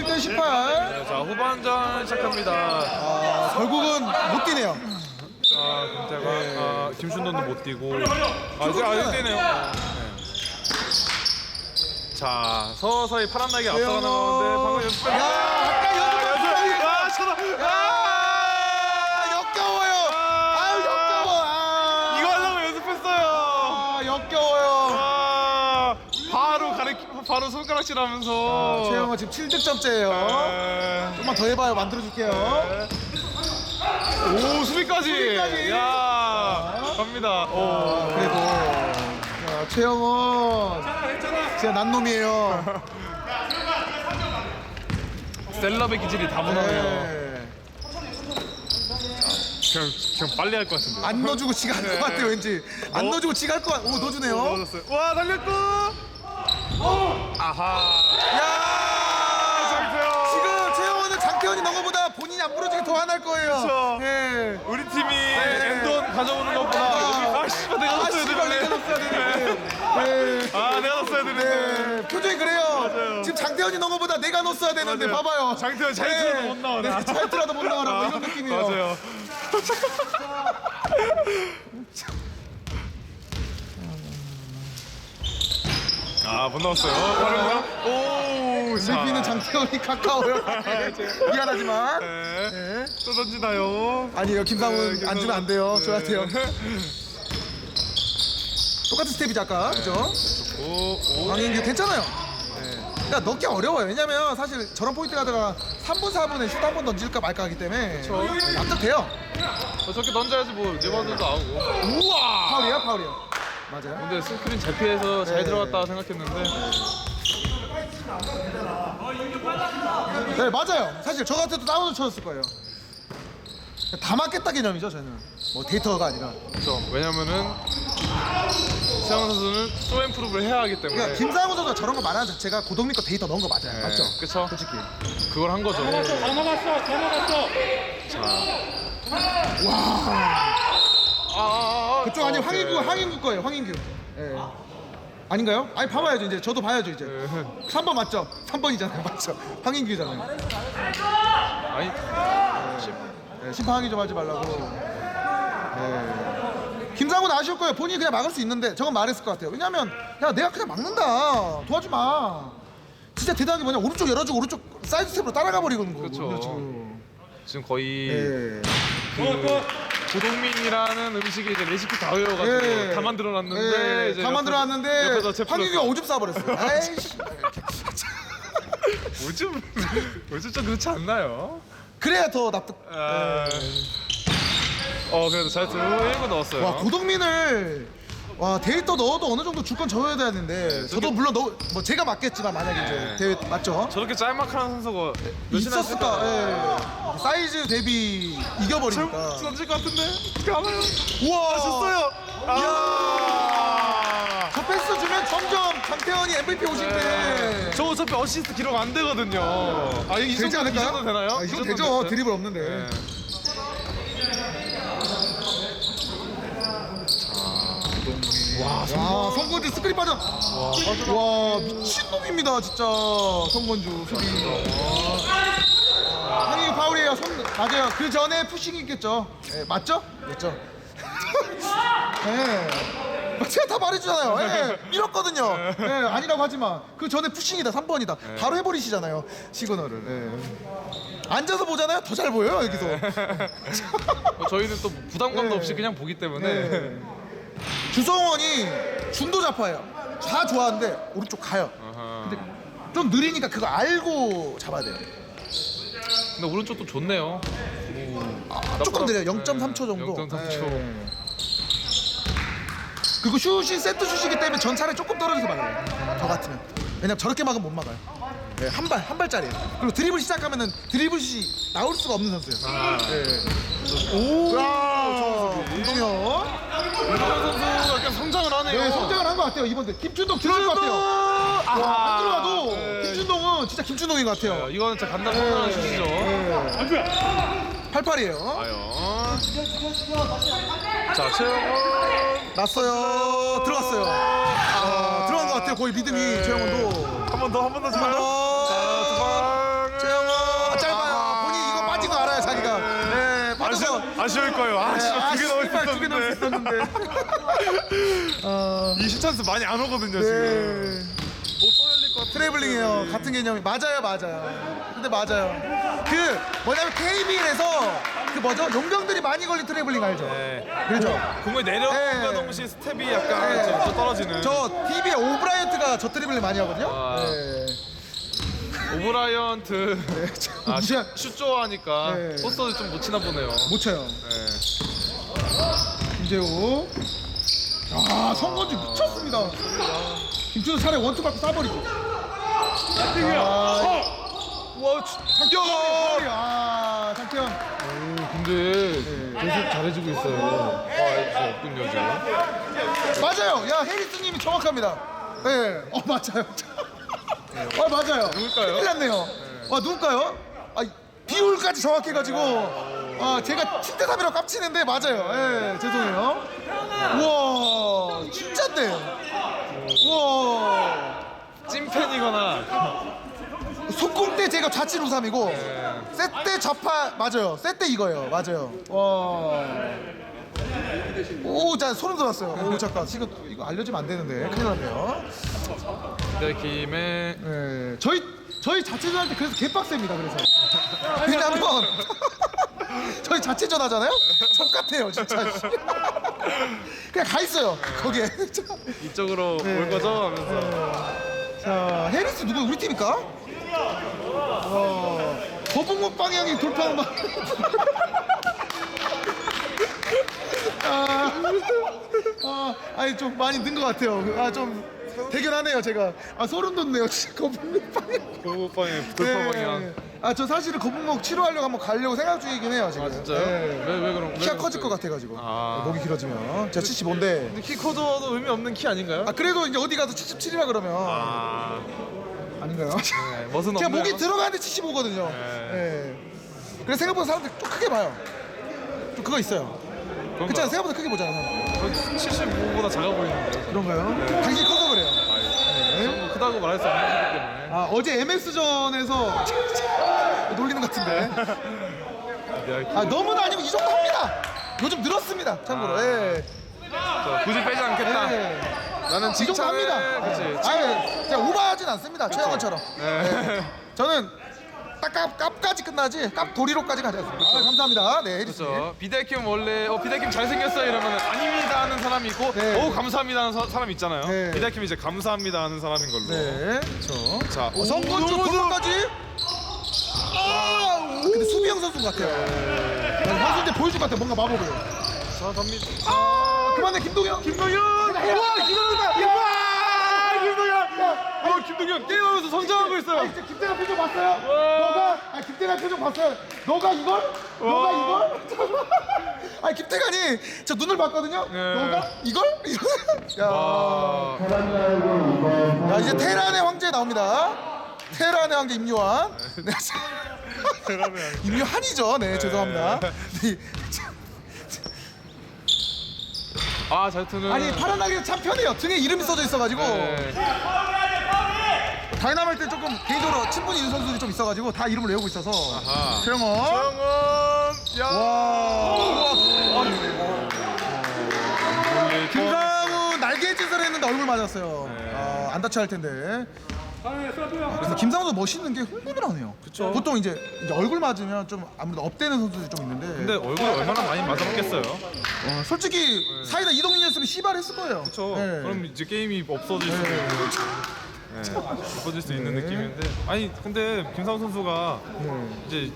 21대 18. 자 후반전 시작합니다. 아, 결국은 못 뛰네요. 아 김태가 아, 김순돈도 못 뛰고 아 이제 아직 뛰네요. 네. 자 서서히 파란 날개 앞서가. 나가는데 방금 연습. 야, 아까 연습 아 쳐다. 아, 역겨워요. 아, 역겨워. 아, 이거 하려고 연습했어요. 아, 역겨워요. 아 바로 가르 바로 손가락질 하면서. 최영호 지금 7득점째예요. 네. 좀만 더 해봐요. 만들어줄게요. 오 수비까지. 수비까지. 야 갑니다. 오. 아, 그래도 자, 최영원 진짜 난 놈이에요. 셀럽의 기질이 다분하네요. 네. 그냥 그냥 빨리 할 것 같은데. 안 넣어주고 지가 할 것 같아요. 왠지 안 어? 넣어주고 지가 할 것 같. 오 넣어주네요. 넣어줬어요. 와 달렸고. 아하. 야. 지금 최영원은 장태현이 넣은 것보다 본인이 안 부러지게 더안할 거예요. 예. 우리 팀이 엔돈 가져오는 것보다 아 씨발 내가 아, 넣었어야 씨발, 내가 되는데. 넣었어야 되는데. 네. 아 내가 넣었어야 되는데. 네. 표정이 그래요. 맞아요. 지금 장태현이 넣은 것보다 내가 넣었어야 되는데 맞아요. 봐봐요. 장태현 잘 들어도 못 나오나. 네, 잘 들어도 못 나와라. 뭐 이런 느낌이에요. 맞아요. 아못 넣었어요. 빠른가? 오. 자. MVP는 장태현이 가까워요. 미안하지만. 네. 네. 또 던지나요? 아니에요. 김상훈 네, 안 주면 안 돼요. 네. 줘야 돼요. 똑같은 스텝이죠 아까. 그죠? 오, 오. 강인규 괜찮아요. 그러니까 넣기 어려워요. 왜냐면 사실 저런 포인트 가드가 3분 4분에 슛 한 번 던질까 말까 하기 때문에 납득돼요. 어, 저렇게 던져야지 뭐 리바운드도 나오고. 우와. 파울이야 파울이요. 맞아요. 근데 스크린 잘 피해서 잘 네. 들어갔다 생각했는데. 네 맞아요. 사실 저 같아도 다운을 쳤을 거예요. 다 맞겠다 개념이죠 저는. 뭐 데이터가 아니라. 그렇죠. 왜냐면은 세영 선수는 소엠프루브를 해야 하기 때문에. 그러니까 김상훈 선수가 저런 거 말하는 자체가 고동민 거 데이터 넣은 거 맞아요. 네, 맞죠? 그쵸. 솔직히. 그걸 한 거죠. 다 먹었어, 다 먹었어. 아, 아, 아, 아니 어, 황인규 네. 황인규 거예요. 황인규. 예. 아닌가요? 아니 봐봐야죠 이제 저도 봐야죠 이제. 네. 3번 맞죠? 3번이잖아요 맞죠? 황인규잖아요. 아니, 네, 심판 항의 좀 하지 말라고. 네. 김상훈 아쉬울 거예요. 본인이 그냥 막을 수 있는데 저건 말했을 것 같아요. 왜냐면 야 내가 그냥 막는다. 도와주 마. 진짜 대단한 게 뭐냐 오른쪽 열어주고 오른쪽 사이드 스텝으로 따라가 버리는 거거든요 그쵸. 지금. 지금 거의 네. 그 고동민이라는 음식이 이제 레시피 다 외워가지고 네. 다 만들어놨는데 네, 이제 다 옆에서- 만들어놨는데 옆에서 황인규가 오줌 싸버렸어요. 아이씨. 요즘 요즘 좀 그렇지 않나요? 그래야 더 납득. 아... 어 그래도 잘 들고 1구 넣었어요. 와 고동민을 와 데이터 넣어도 어느 정도 줄건 줘야 되는데 저도 물론 넣, 뭐 제가 맞겠지만 만약에 네. 이제 대회 맞죠? 저렇게 짤막한 선수가 몇이나 있었을까? 예. 사이즈 대비 이겨버리니까. 던질 것 같은데 가봐요. 우와 졌어요. 아. 저 패스 주면 점점 강태현이 MVP 오실 때저 어차피 어시스트 기록 안 되거든요. 아 이 되지 정도 이 않을까요? 되나요? 아, 이 정도 되죠. 드리블 없는데. 네. 와, 와 성건주 스크린 빠져. 와 미친놈입니다 진짜 성건주 수비. 황희 파울이에요. 손 맞아요. 그 전에 푸싱이 있겠죠. 예, 맞죠? 맞죠. 예. 막 제가 다 말해주잖아요. 예, 밀었거든요. 예, 아니라고 하지만 그 전에 푸싱이다 3번이다. 바로 해버리시잖아요. 시그널을. 예. 앉아서 보잖아요. 더 잘 보여요 여기서. 뭐 저희는 또 부담감도 네. 없이 그냥 보기 때문에 네. 주성원이 중도 좌파예요. 좌 좋아하는데 오른쪽 가요. 아하. 좀 느리니까 그거 알고 잡아야 돼요. 근데 오른쪽도 좋네요. 아, 조금 느려요. 0.3초 정도. 0.3초. 네. 그리고 슛이 세트 슛이기 때문에 전차를 조금 떨어져서 막아요. 저 같으면. 왜냐면 저렇게 막으면 못 막아요. 네, 한 발, 한 발짜리예요. 그리고 드리블 시작하면은 드리블이 나올 수가 없는 선수예요. 아. 네. 오! 야, 김동현. 김동현 선수 약간 성장을 하네요. 네, 성장을 한 것 같아요, 이번 대. 김준동 들어갈 것 같아요. 와, 안 들어가도 네. 김준동은 진짜 김준동인 것 같아요. 네, 이거는 진짜 간단. 네. 88이에요. 과연. 자, 최영원. 났어요. 들어갔어요. 아, 들어간 것 같아요. 거의 리듬이 네. 최영원도. 한 번 더, 한 번더한번 더. 아쉬울 거예요. 아, 진짜 두개 넣을 수 두개 넣을 수 있었는데. 있었는데. 어, 이 시찬스 많이 안 오거든요, 지금. 네. 못또 열릴 것 같아. 트래블링이에요. 같은 개념이 맞아요, 맞아요. 근데 맞아요. 그 뭐냐면 KBL에서 그 뭐죠? 용병들이 많이 걸린 트래블링 알죠? 네. 그렇죠. 공을 내려오는가 네. 동시에 스텝이 약간 네. 좀- 좀 떨어지는. 저 TV의 오브라이언트가 저 트래블링 많이 하거든요. 아. 네. 오브라이언트 아, 무시한- 슛 좋아하니까 네. 포스터를 좀못 치나 보네요. 못 쳐요. 네. 김재호. 아, 성건지 미쳤습니다. 김준호 차라리 원투 갖고 쏴버리고. 아, 와, 장경! 아, 장태현. 근데 계속 잘해주고 있어요. 아, 저 없군요, 지금. 맞아요. 야, 해리스님이 정확합니다. 네. 어, 맞아요. 어, 맞아요. 누굴까요? 큰일 났네요. 와, 누굴까요? 아, 비율까지 정확해가지고. 아, 제가 7대3이라고 깝치는데 맞아요. 예, 죄송해요. 우와, 진짜인데. 우와. 찐팬이거나 속공 때 제가 좌측 우삼이고 세때 좌파 맞아요. 세때 이거예요. 맞아요. 와. 오, 자 소름 돋았어요. 오, 잠깐. 이거 이거 알려주면 안 되는데 큰일 났네요. 네, 김에 네, 저희 저희 자체전 할 때 그래서 개빡셉니다. 그래서 그냥 한번 저희 자체전 하잖아요. 족 같아요, 진짜. 그냥 가 있어요. 거기에. 이쪽으로 네. 올 거죠? 하면서 자, 해리스 누구 우리? 와, 거북목 방향이 돌파한 막. 아, 아, 아니 좀 많이 는 것 같아요. 아, 좀 대견하네요, 제가. 아, 소름 돋네요, 진짜 거북목 방향. 고급방에 돌파 방향. 아, 저 사실은 거북목 치료하려고 한번 가려고 생각 중이긴 해요, 지금. 아 진짜요? 네. 왜, 왜 그런? 키가 커질 것 같아가지고. 아. 목이 길어지면. 제가 75인데. 근데 키 커져도 의미 없는 키 아닌가요? 아, 그래도 이제 어디 가서 77이라 그러면. 아, 아닌가요? 네, 멋은 제가 없네요. 목이 들어가는데 75거든요. 네. 예. 그래서 생각보다 사람들이 좀 크게 봐요. 좀 그거 있어요. 그렇잖아 생각보다 크게 보잖아 사람. 75보다 작아 보이는데. 그런가요? 당신이 커서 그래요. 뭐 크다고 말할 수 없는 거기 때문에. 아 어제 MS전에서 놀리는 것 같은데. 네, 아 너무나 아니면 이 정도 합니다. 요즘 늘었습니다. 참고로. 아. 예. 저 굳이 빼지 않겠다. 예. 나는 이 정도 칭찬을 합니다. 그치. 아, 제가 오버하진 않습니다. 최영원처럼. 네. 저는 딱 깝, 깝까지 끝나지 깝 도리로까지 가지 않습니다. 아, 감사합니다. 네, 해리스. 그렇죠. 비대킴 원래 어 비대킴 잘생겼어요 이러면 아닙니다 하는 사람이 있고 네. 어우 감사합니다 하는 사, 사람 있잖아요. 네. 비대킴 이제 감사합니다 하는 사람인 걸로. 네, 그렇죠. 자, 어, 성건조 오, 도로까지. 아, 근데 수비형 선수 같아요. 네, 선수 때 보여줄 것 같아. 뭔가 마법을. 자 갑니다. 아, 그만해 김동현. 김동현. 와. 야, 김동현. 어 김동현 게임하면서 성장하고 아, 있어요. 진짜 김태가 표정 봤어요? 너가 아 김태가 표정 봤어요? 너가 이걸? 너가 이걸? 아 김태관이 저 눈을 봤거든요. 네. 너가 이걸? 야. 아, 야 이제 테란의 황제 나옵니다. 테란의 황제 임요한. 네. 임요한이죠. 네, 죄송합니다. 네. 아 자유투는 아니 파란하게 참 편해요. 등에 이름이 써져 있어가지고 네. 다이나마이트 조금 개인적으로 친분이 있는 선수들이 좀 있어가지고 다 이름을 외우고 있어서. 아하. 최영원. 야. 와. 몰릴 뻔. 김상우 날개 짓을 했는데 얼굴 맞았어요. 네. 아, 안 다쳐야 할 텐데. 근데 김상우도 멋있는 게 해요. 그쵸. 보통 이제, 이제 얼굴 맞으면 좀 아무래도 업되는 선수들이 좀 있는데. 근데 얼굴 얼마나 많이 맞아봤겠어요. 어, 솔직히 사이다 이동민이었으면 시발했을 거예요. 그렇죠. 네. 그럼 이제 게임이 없어질 수도 있고. 네. 없어질 수 있는 네. 느낌인데 아니 근데 김상우 선수가 네. 이제,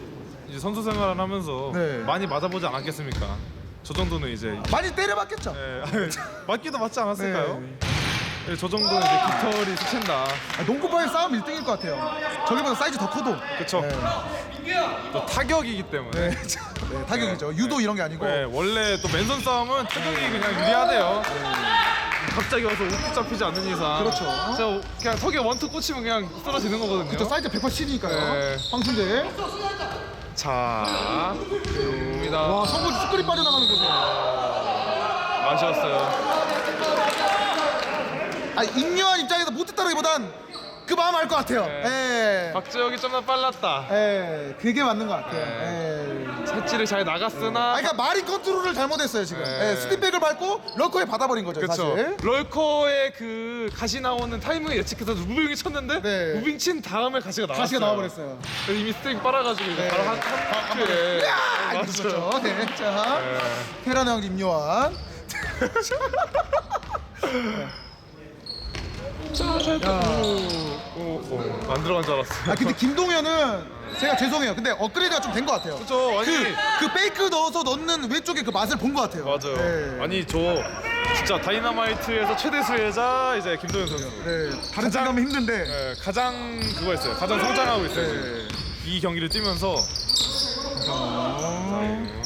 이제 선수 생활을 하면서 네. 많이 맞아보지 않았겠습니까? 저 정도는 이제 많이 때려봤겠죠. 네. 맞기도 맞지 않았을까요? 네. 네, 저 정도는 이제 깃털이 스친다. 아, 농구파의 싸움 1등일 것 같아요. 저기보다 사이즈 더 커도. 그쵸. 네. 또 타격이기 때문에. 네. 네, 타격이죠. 유도 이런 게 아니고. 네, 원래 또 맨손 싸움은 타격이 그냥 유리하대요. 갑자기 와서 옷 잡히지 않는 이상. 그렇죠. 저 그냥 턱에 원투 꽂히면 그냥 쓰러지는 거거든요. 저 사이즈 187이니까요. 네. 황순재. 자, 입니다. 와, 성공 스크린 빠져나가는 거죠. 아쉬웠어요. 아, 임요한 입장에서 못했다기보단 그 마음 알 것 같아요. 네. 예. 박재혁이 좀 더 빨랐다. 예, 그게 맞는 것 같아요. 네. 예. 배치를 잘 나갔으나 아, 그러니까 마린 컨트롤을 잘못했어요 지금. 네. 예, 스팀백을 밟고 럭커에 받아버린 거죠 그렇죠. 사실. 럴커의 그 가시 나오는 타이밍을 예측해서 무빙이 쳤는데 네. 무빙 친 다음에 가시가 나왔어요. 가시가 나와버렸어요. 그래서 이미 스테이크 빨아가지고 이제 네. 바로 한, 한 큐에 야, 맞아요. 이거죠. 네, 자, 테라노 형 임요한. 안 들어간 줄 알았어. 아 근데 김동현은 제가 죄송해요. 근데 업그레이드가 좀 된 것 같아요. 그렇죠. 아니 그, 그 페이크 넣어서 넣는 왼쪽에 그 맛을 본 것 같아요. 맞아요. 네. 아니 저 진짜 다이너마이트에서 최대 수혜자 이제 김도현 선수. 네, 다른 팀 가면 힘든데. 네, 가장 그거 했어요. 가장 성장하고 있어요. 네. 이 경기를 뛰면서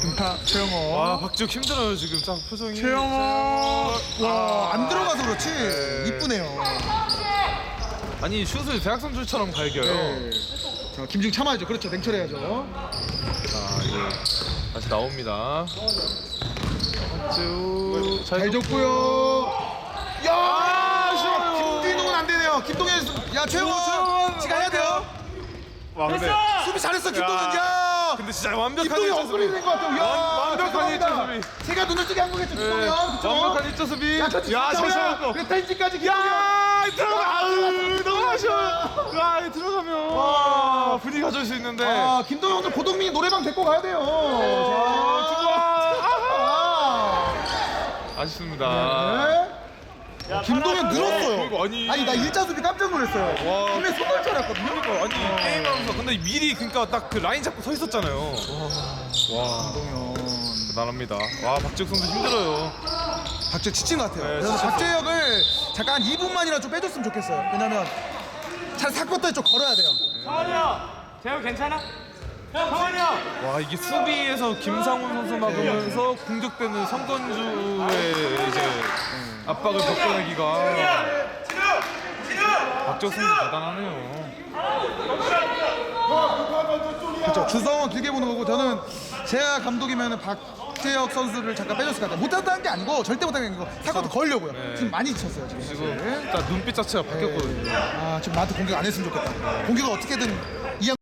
금타 최영호. 와 박지욱 힘들어요 지금 딱 표정이. 최영호. 와, 안 들어가서 그렇지. 이쁘네요. 아니 슛을 대학 선수처럼 갈겨요. 네. 자, 김중 참아야죠. 그렇죠. 냉철해야죠. 자 이제 다시 나옵니다. 박지욱 잘 줬고요. 야, 싫어요. 김진동은 안 되네요. 김동현, 수- 야 최영호. 최영호. 지금 해야 돼요. 와 근데 수비 잘했어, 김동현. 야. 야. 근데 진짜 완벽한 일자 업그레이드 된것 같아요. 야, 완- 완벽한 일자 죄송합니다. 제가 눈을 뜨게 한 거겠죠, 네, 김동현. 그쵸? 완벽한 일자 수비. 야, 잡았고. 메타인지까지 김동현. 야, 들어가. 너무 아쉬워. 야, 들어가면 와, 분위기 가져올 수 있는데. 아, 김동현 오늘 고동민이 노래방 데리고 가야 돼요. 아, 자, 아. 아쉽습니다. 네. 김동현 늘었어요. 그리고 아니- 아니 나 일자 수비 깜짝 놀랐어요. 와. 김에 손을 차렸거든요. 그러니까 아니 게임하면서 근데 미리 그러니까 딱 그 라인 잡고 서 있었잖아요. 와, 김동현. 대단합니다. 와, 박지욱 선수 힘들어요. 박재 지친 것 같아요. 네, 그래서. 박재혁을 잠깐 한 2분만이라 좀 빼줬으면 좋겠어요. 왜냐면 잘 사건까지 좀 걸어야 돼요. 성환이 형 재영 괜찮아? 성환이 형 와, 이게 수비에서 김상훈 선수 막으면서 공격되는 성건주의 이제 압박을 벗겨내기가 박지욱 선수 대단하네요. 그렇죠. 주성은 길게 보는 거고 저는 제가 감독이면 박재혁 선수를 잠깐 빼줬을 것 같아요. 못한다는 게 아니고 절대 못하는 게 아니고 사건도 걸려고요. 네. 지금 많이 지쳤어요 지금. 지금 사실. 진짜 눈빛 자체가 바뀌었거든요. 아 지금 나한테 공격 안 했으면 좋겠다. 공격을 어떻게든 이양